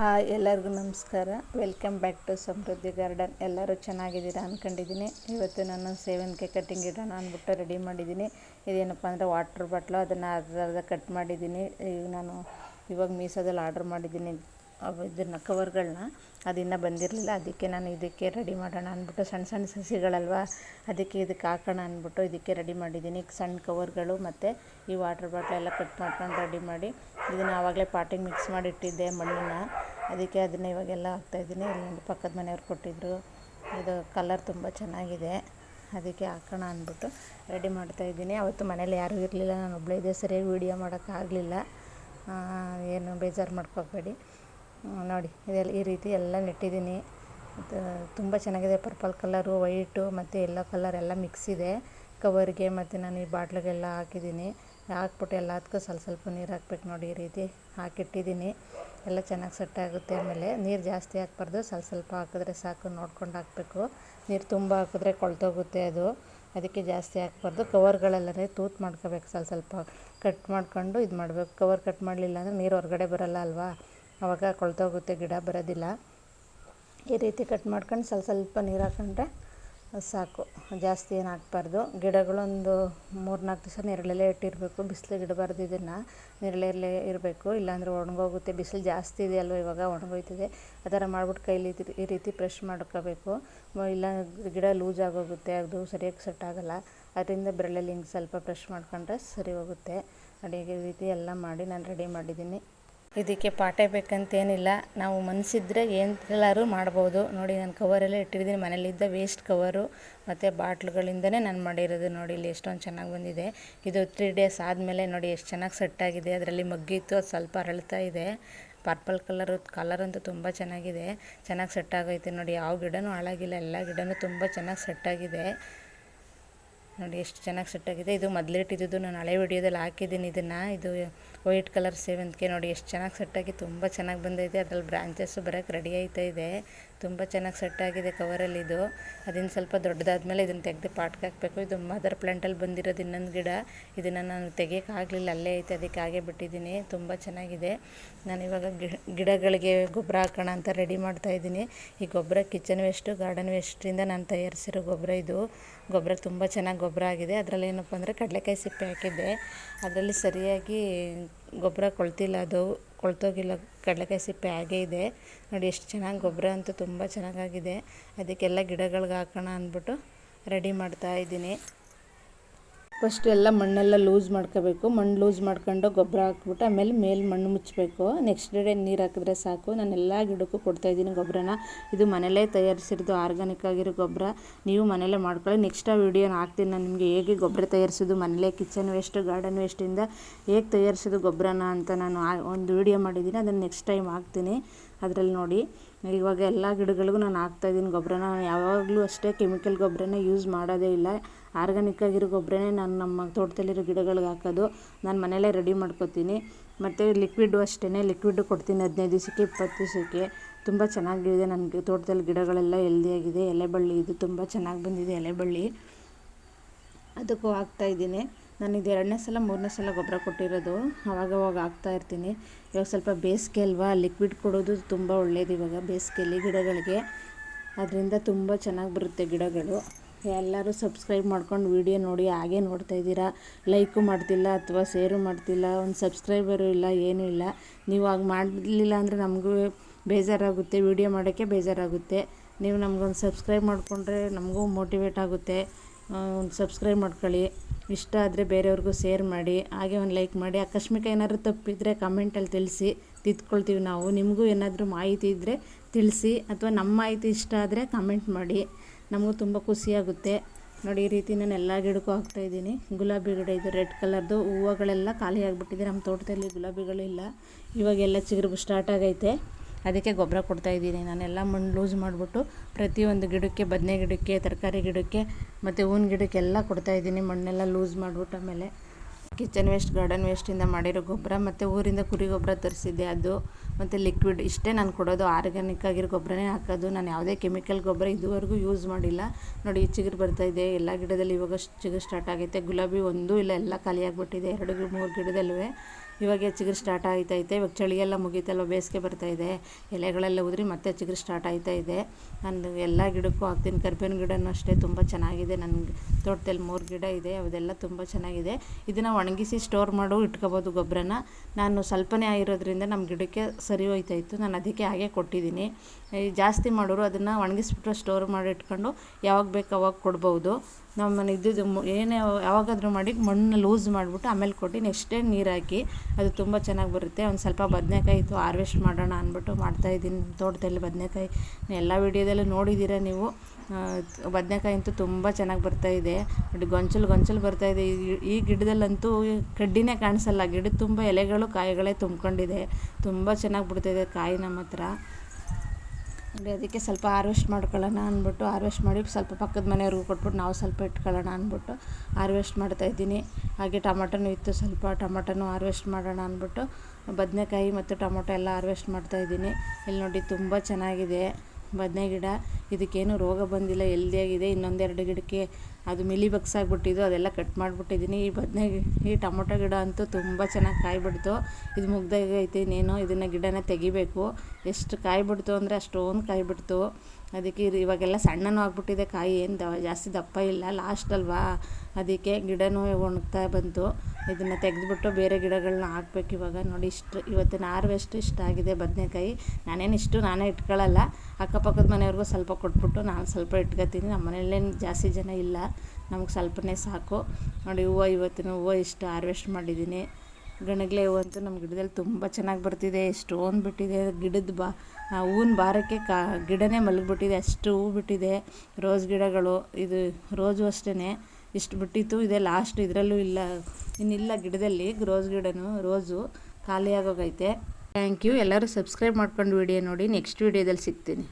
Hi ಎಲ್ಲರಿಗೂ ನಮಸ್ಕಾರ. Welcome back to Samruddhi garden ಎಲ್ಲರೂ ಚೆನ್ನಾಗಿದ್ದೀರಾ ಅಂದ್ಕೊಂಡಿದ್ದೀನಿ ಇವತ್ತು ನಾನು ಸೇವಂತಿಗೆ ಕಟ್ಟಿಂಗ್ ಇಡೋಣ ಅಂದ್ಬಿಟ್ಟು ರೆಡಿ ಮಾಡಿದ್ದೀನಿ. ಇದೇನಪ್ಪ ಅಂದರೆ ವಾಟ್ರ್ ಬಾಟ್ಲು ಅದನ್ನು ಅರ್ಧ ಅರ್ಧ ಕಟ್ ಮಾಡಿದ್ದೀನಿ. ಈಗ ನಾನು ಇವಾಗ ಮೀಸೋದಲ್ಲಿ ಆರ್ಡ್ರ್ ಮಾಡಿದ್ದೀನಿ. ಇದನ್ನು ಕವರ್ಗಳನ್ನ ಅದಿನ್ನೂ ಬಂದಿರಲಿಲ್ಲ. ಅದಕ್ಕೆ ನಾನು ಇದಕ್ಕೆ ರೆಡಿ ಮಾಡೋಣ ಅಂದ್ಬಿಟ್ಟು ಸಣ್ಣ ಸಣ್ಣ ಸಸಿಗಳಲ್ವ, ಅದಕ್ಕೆ ಇದಕ್ಕೆ ಹಾಕೋಣ ಅಂದ್ಬಿಟ್ಟು ಇದಕ್ಕೆ ರೆಡಿ ಮಾಡಿದ್ದೀನಿ. ಸಣ್ಣ ಕವರ್ಗಳು ಮತ್ತು ಈ ವಾಟ್ರ್ ಬಾಟ್ಲೆಲ್ಲ ಕಟ್ ಮಾಡ್ಕೊಂಡು ರೆಡಿ ಮಾಡಿ, ಇದನ್ನು ಆವಾಗಲೇ ಪಾಟಿಗೆ ಮಿಕ್ಸ್ ಮಾಡಿಟ್ಟಿದ್ದೆ ಮಣ್ಣನ್ನು. ಅದಕ್ಕೆ ಅದನ್ನು ಇವಾಗೆಲ್ಲ ಹಾಕ್ತಾಯಿದ್ದೀನಿ ಇಲ್ಲಿ ಪಕ್ಕದ ಮನೆಯವ್ರು ಕೊಟ್ಟಿದ್ದರು ಇದು ಕಲರ್ ತುಂಬ ಚೆನ್ನಾಗಿದೆ. ಅದಕ್ಕೆ ಹಾಕೋಣ ಅಂದ್ಬಿಟ್ಟು ರೆಡಿ ಮಾಡ್ತಾಯಿದ್ದೀನಿ ಅವತ್ತು ಮನೇಲಿ ಯಾರೂ ಇರಲಿಲ್ಲ. ನಾನು ಒಬ್ಬಳೇ ಇದ್ದೆ. ಸರಿಯಾಗಿ ವೀಡಿಯೋ ಮಾಡೋಕ್ಕಾಗಲಿಲ್ಲ. ಏನು ಬೇಜಾರು ಮಾಡ್ಕೋಬೇಡಿ. ನೋಡಿ, ಇದೆಲ್ಲ ಈ ರೀತಿ ಎಲ್ಲ ನೆಟ್ಟಿದ್ದೀನಿ. ತುಂಬ ಚೆನ್ನಾಗಿದೆ. ಪರ್ಪಲ್ ಕಲರು, ವೈಟು, ಮತ್ತು ಎಲ್ಲೋ ಕಲರ್ ಎಲ್ಲ ಮಿಕ್ಸ್ ಇದೆ. ಕವರ್ಗೆ ಮತ್ತು ನಾನು ಈ ಬಾಟ್ಲಿಗೆಲ್ಲ ಹಾಕಿದ್ದೀನಿ. ಹಾಕ್ಬಿಟ್ಟು ಎಲ್ಲದಕ್ಕೂ ಸ್ವಲ್ಪ ಸ್ವಲ್ಪ ನೀರು ಹಾಕ್ಬೇಕು ನೋಡಿ ಈ ರೀತಿ. ಹಾಕಿಟ್ಟಿದ್ದೀನಿ. ಎಲ್ಲ ಚೆನ್ನಾಗಿ ಸೆಟ್ ಆಗುತ್ತೆ ಆಮೇಲೆ. ನೀರು ಜಾಸ್ತಿ ಹಾಕ್ಬಾರ್ದು. ಸ್ವಲ್ಪ ಸ್ವಲ್ಪ ಹಾಕಿದ್ರೆ ಸಾಕು. ನೋಡ್ಕೊಂಡು ಹಾಕಬೇಕು. ನೀರು ತುಂಬ ಹಾಕಿದ್ರೆ ಕೊಳ್ತೋಗುತ್ತೆ ಅದು. ಅದಕ್ಕೆ ಜಾಸ್ತಿ ಹಾಕ್ಬಾರ್ದು. ಕವರ್ಗಳೆಲ್ಲನೇ ತೂತು ಮಾಡ್ಕೋಬೇಕು. ಸ್ವಲ್ಪ ಸ್ವಲ್ಪ ಕಟ್ ಮಾಡ್ಕೊಂಡು ಇದು ಮಾಡಬೇಕು. ಕವರ್ ಕಟ್ ಮಾಡಲಿಲ್ಲ ಅಂದರೆ ನೀರು ಹೊರಗಡೆ ಬರೋಲ್ಲ ಅಲ್ವಾ? ಆವಾಗ ಕೊಳ್ತೋಗುತ್ತೆ, ಗಿಡ ಬರೋದಿಲ್ಲ. ಈ ರೀತಿ ಕಟ್ ಮಾಡ್ಕೊಂಡು ಸ್ವಲ್ಪ ಸ್ವಲ್ಪ ನೀರು ಹಾಕೊಂಡ್ರೆ ಸಾಕು. ಜಾಸ್ತಿ ಏನು ಹಾಕ್ಬಾರ್ದು. ಗಿಡಗಳೊಂದು ಮೂರು ನಾಲ್ಕು ದಿವಸ ನೆರಳಲ್ಲೇ ಇಟ್ಟಿರಬೇಕು. ಬಿಸಿಲಿಗೆ ಗಿಡಬಾರ್ದು ಇದನ್ನು ನೆರಳಲ್ಲೇ ಇರಬೇಕು. ಇಲ್ಲಾಂದರೆ ಒಣಗೋಗುತ್ತೆ. ಬಿಸಿಲು ಜಾಸ್ತಿ ಇದೆ ಅಲ್ವ ಇವಾಗ, ಒಣಗೋಯ್ತಿದೆ. ಆ ಥರ ಮಾಡ್ಬಿಟ್ಟು ಕೈಲಿ ಈ ರೀತಿ ಪ್ರೆಶ್ ಮಾಡ್ಕೋಬೇಕು. ಇಲ್ಲ ಗಿಡ ಲೂಸ್ ಆಗೋಗುತ್ತೆ, ಅದು ಸರಿಯಾಗಿ ಸೆಟ್ ಆಗೋಲ್ಲ. ಅದರಿಂದ ಬೆರಳಲ್ಲಿ ಹಿಂಗೆ ಸ್ವಲ್ಪ ಪ್ರೆಶ್ ಮಾಡ್ಕೊಂಡ್ರೆ ಸರಿ ಹೋಗುತ್ತೆ. ಅಡುಗೆ ರೀತಿ ಎಲ್ಲ ಮಾಡಿ ನಾನು ರೆಡಿ ಮಾಡಿದ್ದೀನಿ. ಇದಕ್ಕೆ ಪಾಠ ಬೇಕಂತೇನಿಲ್ಲ. ನಾವು ಮನಸ್ಸಿದ್ರೆ ಎಲ್ಲರೂ ಮಾಡ್ಬೋದು. ನೋಡಿ, ನಾನು ಕವರೆಲ್ಲ ಇಟ್ಟಿದ್ದೀನಿ ಮನೇಲಿದ್ದ ವೇಸ್ಟ್ ಕವರು ಮತ್ತು ಬಾಟ್ಲುಗಳಿಂದನೇ ನಾನು ಮಾಡಿರೋದು ನೋಡಿ, ಇಲ್ಲಿ ಎಷ್ಟೊಂದು ಚೆನ್ನಾಗಿ ಬಂದಿದೆ. ಇದು ತ್ರೀ ಡೇಸ್ ಆದಮೇಲೆ ನೋಡಿ, ಎಷ್ಟು ಚೆನ್ನಾಗಿ ಸೆಟ್ಟಾಗಿದೆ ಅದರಲ್ಲಿ ಮಗ್ಗಿತ್ತು ಅದು ಸ್ವಲ್ಪ ಅರಳ್ತಾ ಇದೆ. ಪರ್ಪಲ್ ಕಲರು ಕಲರ್ ಅಂತೂ ತುಂಬ ಚೆನ್ನಾಗಿದೆ. ಚೆನ್ನಾಗಿ ಸೆಟ್ ಆಗೈತೆ ನೋಡಿ. ಯಾವ ಗಿಡನೂ ಹಾಳಾಗಿಲ್ಲ. ಎಲ್ಲ ಗಿಡನೂ ತುಂಬ ಚೆನ್ನಾಗಿ ಸೆಟ್ಟಾಗಿದೆ ನೋಡಿ, ಎಷ್ಟು ಚೆನ್ನಾಗಿ ಸೆಟ್ಟಾಗಿದೆ ಇದು ಮೊದಲಿಟ್ಟಿದ್ದು ನಾನು ಹಳೆ ವಿಡಿಯೋದಲ್ಲಿ ಹಾಕಿದ್ದೀನಿ ಇದನ್ನು. ಇದು ವೈಟ್ ಕಲರ್ ಸೇವಂತಿಗೆ ನೋಡಿ ಎಷ್ಟು ಚೆನ್ನಾಗಿ ಸೆಟ್ಟಾಗಿ ತುಂಬ ಚೆನ್ನಾಗಿ ಬಂದೈತೆ. ಅದ್ರಲ್ಲಿ ಬ್ರಾಂಚಸ್ಸು ಬರೋಕ್ಕೆ ರೆಡಿ ಆಯ್ತಾ ಇದೆ. ತುಂಬ ಚೆನ್ನಾಗಿ ಸೆಟ್ಟಾಗಿದೆ ಕವರಲ್ಲಿ ಇದು. ಅದಿನ್ನು ಸ್ವಲ್ಪ ದೊಡ್ಡದಾದ್ಮೇಲೆ ಇದನ್ನು ತೆಗೆದು ಪಾಟ್ಗೆ ಹಾಕಬೇಕು. ಇದು ಮದರ್ ಪ್ಲ್ಯಾಂಟಲ್ಲಿ ಬಂದಿರೋದು ಇನ್ನೊಂದು ಗಿಡ. ಇದನ್ನು ನಾನು ತೆಗಿಯೋಕ್ಕಾಗಲಿಲ್ಲ ಅಲ್ಲೇ ಐತೆ, ಅದಕ್ಕೆ ಹಾಗೆ ಬಿಟ್ಟಿದ್ದೀನಿ. ತುಂಬ ಚೆನ್ನಾಗಿದೆ. ನಾನು ಇವಾಗ ಗಿಡಗಳಿಗೆ ಗೊಬ್ಬರ ಹಾಕೋಣ ಅಂತ ರೆಡಿ ಮಾಡ್ತಾ ಇದ್ದೀನಿ. ಈ ಗೊಬ್ಬರ ಕಿಚನ್ ವೇಸ್ಟು ಗಾರ್ಡನ್ ವೇಸ್ಟಿಂದ ನಾನು ತಯಾರಿಸಿರೋ ಗೊಬ್ಬರ ಇದು. ಗೊಬ್ಬರ ತುಂಬ ಚೆನ್ನಾಗಿ ಗೊಬ್ಬರ ಆಗಿದೆ. ಅದರಲ್ಲಿ ಏನಪ್ಪ ಅಂದರೆ ಕಡಲೆಕಾಯಿ ಸಿಪ್ಪೆ ಹಾಕಿದ್ದೆ. ಅದರಲ್ಲಿ ಸರಿಯಾಗಿ ಗೊಬ್ಬರ ಕೊಳ್ತಿಲ್ಲ, ಅದು ಕೊಳ್ತೋಗಿಲ್ಲ, ಕಡಲೆಕಾಯಿ ಸಿಪ್ಪೆ ಹಾಗೇ ಇದೆ. ನೋಡಿ, ಎಷ್ಟು ಚೆನ್ನಾಗಿ ಗೊಬ್ಬರ ಅಂತೂ ತುಂಬ ಚೆನ್ನಾಗಾಗಿದೆ. ಅದಕ್ಕೆಲ್ಲ ಗಿಡಗಳ್ಗೆ ಹಾಕೋಣ ಅಂದ್ಬಿಟ್ಟು ರೆಡಿ ಮಾಡ್ತಾ ಇದ್ದೀನಿ. ಫಸ್ಟ್ ಎಲ್ಲ ಮಣ್ಣೆಲ್ಲ ಲೂಸ್ ಮಾಡ್ಕೋಬೇಕು. ಮಣ್ಣು ಲೂಸ್ ಮಾಡ್ಕೊಂಡು ಗೊಬ್ಬರ ಹಾಕ್ಬಿಟ್ಟು ಆಮೇಲೆ ಮೇಲೆ ಮಣ್ಣು ಮುಚ್ಚಬೇಕು. ನೆಕ್ಸ್ಟ್ ಡೇ ನೀರು ಹಾಕಿದ್ರೆ ಸಾಕು. ನಾನು ಎಲ್ಲ ಗಿಡಕ್ಕೂ ಕೊಡ್ತಾಯಿದ್ದೀನಿ ಗೊಬ್ಬರನ. ಇದು ಮನೆಯಲ್ಲೇ ತಯಾರಿಸಿರೋದು ಆರ್ಗಾನಿಕ್ ಆಗಿರೋ ಗೊಬ್ಬರ. ನೀವು ಮನೆಯಲ್ಲೇ ಮಾಡ್ಕೊಳ್ಳಿ. ನೆಕ್ಸ್ಟ್ ಆ ವಿಡಿಯೋನ ಹಾಕ್ತೀನಿ. ನಾನು ನಿಮಗೆ ಹೇಗೆ ಗೊಬ್ಬರ ತಯಾರಿಸೋದು. ಮನೆಯಲ್ಲೇ ಕಿಚನ್ ವೇಸ್ಟ್ ಗಾರ್ಡನ್ ವೇಸ್ಟಿಂದ ಹೇಗೆ ತಯಾರಿಸೋದು ಗೊಬ್ಬರನ ಅಂತ ನಾನು ಒಂದು ವಿಡಿಯೋ ಮಾಡಿದ್ದೀನಿ. ಅದನ್ನು ನೆಕ್ಸ್ಟ್ ಟೈಮ್ ಹಾಕ್ತೀನಿ. ಅದರಲ್ಲಿ ನೋಡಿ. ಇವಾಗ ಎಲ್ಲ ಗಿಡಗಳಿಗೂ ನಾನು ಹಾಕ್ತಾಯಿದ್ದೀನಿ ಗೊಬ್ಬರನ ಯಾವಾಗಲೂ ಅಷ್ಟೇ ಕೆಮಿಕಲ್ ಗೊಬ್ಬರನ ಯೂಸ್ ಮಾಡೋದೇ ಇಲ್ಲ. ಆರ್ಗಾನಿಕ್ ಆಗಿರೋ ಗೊಬ್ಬರನೇ ನಾನು ನಮ್ಮ ತೋಟದಲ್ಲಿರೋ ಗಿಡಗಳಿಗೆ ಹಾಕೋದು. ನಾನು ಮನೆಯಲ್ಲೇ ರೆಡಿ ಮಾಡ್ಕೊತೀನಿ. ಮತ್ತು ಲಿಕ್ವಿಡ್ಡು ಅಷ್ಟೇ ಲಿಕ್ವಿಡ್ಡು ಕೊಡ್ತೀನಿ ಹದಿನೈದು ದಿವಸಕ್ಕೆ ಇಪ್ಪತ್ತು ದಿವಸಕ್ಕೆ. ತುಂಬ ಚೆನ್ನಾಗಿದೆ ನನಗೆ ತೋಟದಲ್ಲಿ ಗಿಡಗಳೆಲ್ಲ ಹೆಲ್ದಿಯಾಗಿದೆ ಎಲೆ ಬಳ್ಳಿ ಇದು ತುಂಬ ಚೆನ್ನಾಗಿ ಬಂದಿದೆ ಎಲೆ ಬಳ್ಳಿ ಅದಕ್ಕೂ ಹಾಕ್ತಾಯಿದ್ದೀನಿ ನಾನು ಇದು ಎರಡನೇ ಸಲ, ಮೂರನೇ ಸಲ ಗೊಬ್ಬರ ಕೊಟ್ಟಿರೋದು. ಅವಾಗವಾಗ ಹಾಕ್ತಾ ಇರ್ತೀನಿ. ಇವಾಗ ಸ್ವಲ್ಪ ಬೇಸಿಗೆ ಅಲ್ವಾ ಲಿಕ್ವಿಡ್ ಕೊಡೋದು ತುಂಬ ಒಳ್ಳೇದು ಇವಾಗ. ಬೇಸಿಗೆಯಲ್ಲಿ ಗಿಡಗಳಿಗೆ. ಅದರಿಂದ ತುಂಬ ಚೆನ್ನಾಗಿ ಬರುತ್ತೆ ಗಿಡಗಳು. ಎಲ್ಲರೂ ಸಬ್ಸ್ಕ್ರೈಬ್ ಮಾಡ್ಕೊಂಡು ವೀಡಿಯೋ ನೋಡಿ, ಹಾಗೆ ನೋಡ್ತಾ ಇದ್ದೀರಾ? ಲೈಕು ಮಾಡ್ತಿಲ್ಲ ಅಥವಾ ಶೇರು ಮಾಡ್ತಿಲ್ಲ? ಒಂದು ಸಬ್ಸ್ಕ್ರೈಬರು ಇಲ್ಲ, ಏನೂ ಇಲ್ಲ. ನೀವು ಆಗ ಮಾಡಲಿಲ್ಲ ಅಂದರೆ ನಮಗೂ ಬೇಜಾರಾಗುತ್ತೆ. ವೀಡಿಯೋ ಮಾಡೋಕ್ಕೆ ಬೇಜಾರಾಗುತ್ತೆ. ನೀವು ನಮಗೊಂದು ಸಬ್ಸ್ಕ್ರೈಬ್ ಮಾಡಿಕೊಂಡ್ರೆ ನಮಗೂ ಮೋಟಿವೇಟ್ ಆಗುತ್ತೆ. ಒಂದು ಸಬ್ಸ್ಕ್ರೈಬ್ ಮಾಡ್ಕೊಳ್ಳಿ. ಇಷ್ಟ ಆದರೆ ಬೇರೆಯವ್ರಿಗೂ ಶೇರ್ ಮಾಡಿ, ಹಾಗೆ ಒಂದು ಲೈಕ್ ಮಾಡಿ. ಆಕಸ್ಮಿಕ ಏನಾದರೂ ತಪ್ಪಿದರೆ ಕಮೆಂಟಲ್ಲಿ ತಿಳಿಸಿ, ತಿದ್ಕೊಳ್ತೀವಿ ನಾವು. ನಿಮಗೂ ಏನಾದರೂ ಮಾಹಿತಿ ಇದ್ದರೆ ತಿಳಿಸಿ, ಅಥವಾ ನಮ್ಮ ಮಾಹಿತಿ ಇಷ್ಟ ಆದರೆ ಕಮೆಂಟ್ ಮಾಡಿ. ನಮಗೂ ತುಂಬ ಖುಷಿಯಾಗುತ್ತೆ ನೋಡಿ, ಈ ರೀತಿ ನಾನು ಎಲ್ಲ ಗಿಡಕ್ಕೂ ಹಾಕ್ತಾಯಿದ್ದೀನಿ ಗುಲಾಬಿ ಗಿಡ ಇದು ರೆಡ್ ಕಲರ್ದು ಹೂವುಗಳೆಲ್ಲ ಖಾಲಿ ಆಗಿಬಿಟ್ಟಿದೆ. ನಮ್ಮ ತೋಟದಲ್ಲಿ ಗುಲಾಬಿಗಳಿಲ್ಲ ಇವಾಗೆಲ್ಲ ಚಿಗುರು ಸ್ಟಾರ್ಟ್ ಆಗೈತೆ. ಅದಕ್ಕೆ ಗೊಬ್ಬರ ಕೊಡ್ತಾ ಇದ್ದೀನಿ. ನಾನೆಲ್ಲ ಮಣ್ಣು ಲೂಸ್ ಮಾಡಿಬಿಟ್ಟು ಪ್ರತಿಯೊಂದು ಗಿಡಕ್ಕೆ, ಬದನೆ ಗಿಡಕ್ಕೆ, ತರಕಾರಿ ಗಿಡಕ್ಕೆ ಮತ್ತು ಹೂವಿನ ಗಿಡಕ್ಕೆಲ್ಲ ಕೊಡ್ತಾಯಿದ್ದೀನಿ ಮಣ್ಣೆಲ್ಲ ಲೂಸ್ ಮಾಡಿಬಿಟ್ಟು ಆಮೇಲೆ ಕಿಚನ್ ವೇಸ್ಟ್, ಗಾರ್ಡನ್ ವೇಸ್ಟಿಂದ ಮಾಡಿರೋ ಗೊಬ್ಬರ ಮತ್ತು ಊರಿಂದ ಕುರಿ ಗೊಬ್ಬರ ತರಿಸಿದ್ದೆ ಅದು. ಮತ್ತು ಲಿಕ್ವಿಡ್ ಇಷ್ಟೇ ನಾನು ಕೊಡೋದು. ಆರ್ಗ್ಯಾನಿಕ್ ಆಗಿರೋ ಗೊಬ್ಬರನೇ ಹಾಕೋದು. ನಾನು ಯಾವುದೇ ಕೆಮಿಕಲ್ ಗೊಬ್ಬರ ಇದುವರೆಗೂ ಯೂಸ್ ಮಾಡಿಲ್ಲ. ನೋಡಿ ಚಿಗುರು ಬರ್ತಾಯಿದೆ ಎಲ್ಲ ಗಿಡದಲ್ಲಿ ಇವಾಗ ಚಿಗುರು ಸ್ಟಾರ್ಟ್ ಆಗೈತೆ. ಗುಲಾಬಿ ಒಂದೂ ಇಲ್ಲ, ಎಲ್ಲ ಖಾಲಿಯಾಗಿಬಿಟ್ಟಿದೆ. ಎರಡು ಮೂರು ಗಿಡದಲ್ಲೂ ಇವಾಗ ಚಿಗುರು ಸ್ಟಾರ್ಟ್ ಆಯ್ತೈತೆ ಇವಾಗ ಚಳಿಯೆಲ್ಲ ಮುಗೀತಲ್ವ, ಬೇಸಿಗೆ ಬರ್ತಾಯಿದೆ ಎಲೆಗಳೆಲ್ಲ ಉದುರಿ ಮತ್ತೆ ಚಿಗುರು ಸ್ಟಾರ್ಟ್ ಆಯ್ತಾ ಇದೆ. ನಾನು ಎಲ್ಲ ಗಿಡಕ್ಕೂ ಹಾಕ್ತೀನಿ. ಕರ್ಬೇವಿನ ಗಿಡನೂ ಅಷ್ಟೇ ತುಂಬ ಚೆನ್ನಾಗಿದೆ. ನನ್ನ ತೋಟದಲ್ಲಿ ಮೂರು ಗಿಡ ಇದೆ. ಅದೆಲ್ಲ ತುಂಬ ಚೆನ್ನಾಗಿದೆ. ಇದನ್ನು ಒಣಗಿಸಿ ಸ್ಟೋರ್ ಮಾಡು, ಇಟ್ಕೋಬೋದು ಗೊಬ್ಬರನ. ನಾನು ಸ್ವಲ್ಪನೇ ಆಗಿರೋದ್ರಿಂದ ನಮ್ಮ ಗಿಡಕ್ಕೆ ಸರಿ ಹೋಯ್ತಾಯಿತ್ತು ನಾನು ಅದಕ್ಕೆ ಹಾಗೆ ಕೊಟ್ಟಿದ್ದೀನಿ. ಜಾಸ್ತಿ ಮಾಡೋರು ಅದನ್ನು ಒಣಗಿಸ್ಬಿಟ್ಟು ಸ್ಟೋರ್ ಮಾಡಿ, ಇಟ್ಕೊಂಡು ಯಾವಾಗ ಬೇಕು ಅವಾಗ ಕೊಡ್ಬೋದು. ನಮ್ಮ ಇದ್ದಿದ್ದು ಏನೇ ಯಾವಾಗಾದರೂ ಮಾಡಿ ಮಣ್ಣು ಲೂಸ್ ಮಾಡಿಬಿಟ್ಟು ಆಮೇಲೆ ಕೊಟ್ಟು ನೆಕ್ಸ್ಟ್ ಟೈಮ್ ನೀರು ಹಾಕಿ ಅದು ತುಂಬ ಚೆನ್ನಾಗಿ ಬರುತ್ತೆ. ಒಂದು ಸ್ವಲ್ಪ ಬದನೆಕಾಯಿ ಇತ್ತು, ಹಾರ್ವೆಸ್ಟ್ ಮಾಡೋಣ ಅಂದ್ಬಿಟ್ಟು ಮಾಡ್ತಾಯಿದ್ದೀನಿ ತೋಟದಲ್ಲಿ ಬದನೇಕಾಯಿ. ಎಲ್ಲ ವೀಡಿಯೋದಲ್ಲೂ ನೋಡಿದ್ದೀರ ನೀವು. ಬದನೇಕಾಯಿ ಅಂತೂ ತುಂಬ ಚೆನ್ನಾಗಿ ಬರ್ತಾಯಿದೆ ಗೊಂಚಲು ಗೊಂಚಲು ಬರ್ತಾಯಿದೆ ಈ ಗಿಡದಲ್ಲಂತೂ ಕಡ್ಡಿನೇ ಕಾಣಿಸಲ್ಲ. ಗಿಡದ ತುಂಬ ಎಲೆಗಳು, ಕಾಯಿಗಳೇ ತುಂಬ್ಕೊಂಡಿದೆ. ತುಂಬ ಚೆನ್ನಾಗಿ ಬಿಡ್ತಾಯಿದೆ ಕಾಯಿ ನಮ್ಮ ಹತ್ರ ನೋಡಿ ಅದಕ್ಕೆ ಸ್ವಲ್ಪ ಹಾರ್ವೆಸ್ಟ್ ಮಾಡ್ಕೊಳ್ಳೋಣ ಅಂದ್ಬಿಟ್ಟು ಹಾರ್ವೆಸ್ಟ್ ಮಾಡಿ ಸ್ವಲ್ಪ ಪಕ್ಕದ ಮನೆಯವ್ರಿಗೂ ಕೊಟ್ಬಿಟ್ಟು ನಾವು ಸ್ವಲ್ಪ ಇಟ್ಕೊಳ್ಳೋಣ ಅಂದ್ಬಿಟ್ಟು ಹಾರ್ವೆಸ್ಟ್ ಮಾಡ್ತಾಯಿದ್ದೀನಿ ಹಾಗೆ ಟೊಮೊಟೊನೂ ಇತ್ತು ಸ್ವಲ್ಪ, ಟೊಮಟೊನೂ ಹಾರ್ವೆಸ್ಟ್ ಮಾಡೋಣ ಅಂದ್ಬಿಟ್ಟು ಬದನೆಕಾಯಿ ಮತ್ತು ಟೊಮೊಟೊ ಎಲ್ಲ ಹಾರ್ವೆಸ್ಟ್ ಮಾಡ್ತಾಯಿದ್ದೀನಿ ಇಲ್ಲಿ ನೋಡಿ ತುಂಬ ಚೆನ್ನಾಗಿದೆ ಬದನೆ ಗಿಡ. ಇದಕ್ಕೇನು ರೋಗ ಬಂದಿಲ್ಲ ಹೆಲ್ದಿಯಾಗಿದೆ ಇನ್ನೊಂದೆರಡು ಗಿಡಕ್ಕೆ ಅದು ಮಿಲಿ ಬಗ್ಸ್ ಆಗಿಬಿಟ್ಟಿದ್ದು, ಅದೆಲ್ಲ ಕಟ್ ಮಾಡಿಬಿಟ್ಟಿದ್ದೀನಿ. ಈ ಬದನೆ ಈ ಟೊಮೊಟೊ ಗಿಡ ಅಂತೂ ತುಂಬ ಚೆನ್ನಾಗಿ ಕಾಯಿ ಬಿಡ್ತು ಇದು ಮುಗ್ದಾಗೈತೆ ಇನ್ನೇನು, ಇದನ್ನು ಗಿಡನ ತೆಗಿಬೇಕು. ಎಷ್ಟು ಕಾಯಿ ಬಿಡ್ತು ಅಂದರೆ ಅಷ್ಟೊಂದು ಕಾಯಿ ಬಿಡ್ತು ಅದಕ್ಕೆ ಇವಾಗೆಲ್ಲ ಸಣ್ಣನೂ ಆಗಿಬಿಟ್ಟಿದೆ ಕಾಯಿ, ಏನು ದ, ಜಾಸ್ತಿ ದಪ್ಪ ಇಲ್ಲ, ಲಾಸ್ಟ್ ಅಲ್ವಾ? ಅದಕ್ಕೆ ಗಿಡನೂ ಒಣಗ್ತಾ ಬಂತು. ಇದನ್ನು ತೆಗೆದುಬಿಟ್ಟು ಬೇರೆ ಗಿಡಗಳನ್ನ ಹಾಕ್ಬೇಕು ಇವಾಗ. ನೋಡಿ ಇಷ್ಟು ಇವತ್ತಿನ ಹಾರ್ವೆಸ್ಟ್ ಇಷ್ಟ ಆಗಿದೆ ಬದನೆಕಾಯಿ. ನಾನೇನು ಇಷ್ಟು ನಾನೇ ಇಟ್ಕೊಳ್ಳಲ್ಲ ಅಕ್ಕಪಕ್ಕದ ಮನೆಯವ್ರಿಗೂ ಸ್ವಲ್ಪ ಕೊಟ್ಬಿಟ್ಟು ನಾನು ಸ್ವಲ್ಪ ಇಟ್ಕೊತೀನಿ. ನಮ್ಮ ಮನೆಯಲ್ಲೇನು ಜಾಸ್ತಿ ಜನ ಇಲ್ಲ. ನಮಗೆ ಸ್ವಲ್ಪನೇ ಸಾಕು. ನೋಡಿ ಹೂವು ಇವತ್ತಿನ ಹೂವು ಇಷ್ಟು ಹಾರ್ವೆಸ್ಟ್ ಮಾಡಿದ್ದೀನಿ ಗಣಗಲೆ ಹೂವು ಅಂತೂ ನಮ್ಮ ಗಿಡದಲ್ಲಿ ತುಂಬ ಚೆನ್ನಾಗಿ ಬರ್ತಿದೆ. ಎಷ್ಟೊಂದು ಬಿಟ್ಟಿದೆ. ಗಿಡದ ಬಾ ಹೂವಿನ ಭಾರಕ್ಕೆ ಕಾ, ಗಿಡನೇ ಮಲಗಿಬಿಟ್ಟಿದೆ. ಅಷ್ಟು ಹೂ ಬಿಟ್ಟಿದೆ. ರೋಸ್ ಗಿಡಗಳು, ಇದು ರೋಜು ಅಷ್ಟೇ ಇಷ್ಟು ಬಿಟ್ಟಿತ್ತು. ಇದೆ ಲಾಸ್ಟ್ ಇದರಲ್ಲೂ ಇಲ್ಲ. ಇನ್ನಿಲ್ಲ ಗಿಡದಲ್ಲಿ ರೋಸ್ ಗಿಡನು ರೋಸು ಖಾಲಿಯಾಗೋಗೈತೆ. ಥ್ಯಾಂಕ್ ಯು ಎಲ್ಲರೂ ಸಬ್ಸ್ಕ್ರೈಬ್ ಮಾಡ್ಕೊಂಡು ವಿಡಿಯೋ ನೋಡಿ. ನೆಕ್ಸ್ಟ್ ವಿಡಿಯೋದಲ್ಲಿ ಸಿಗ್ತೀನಿ.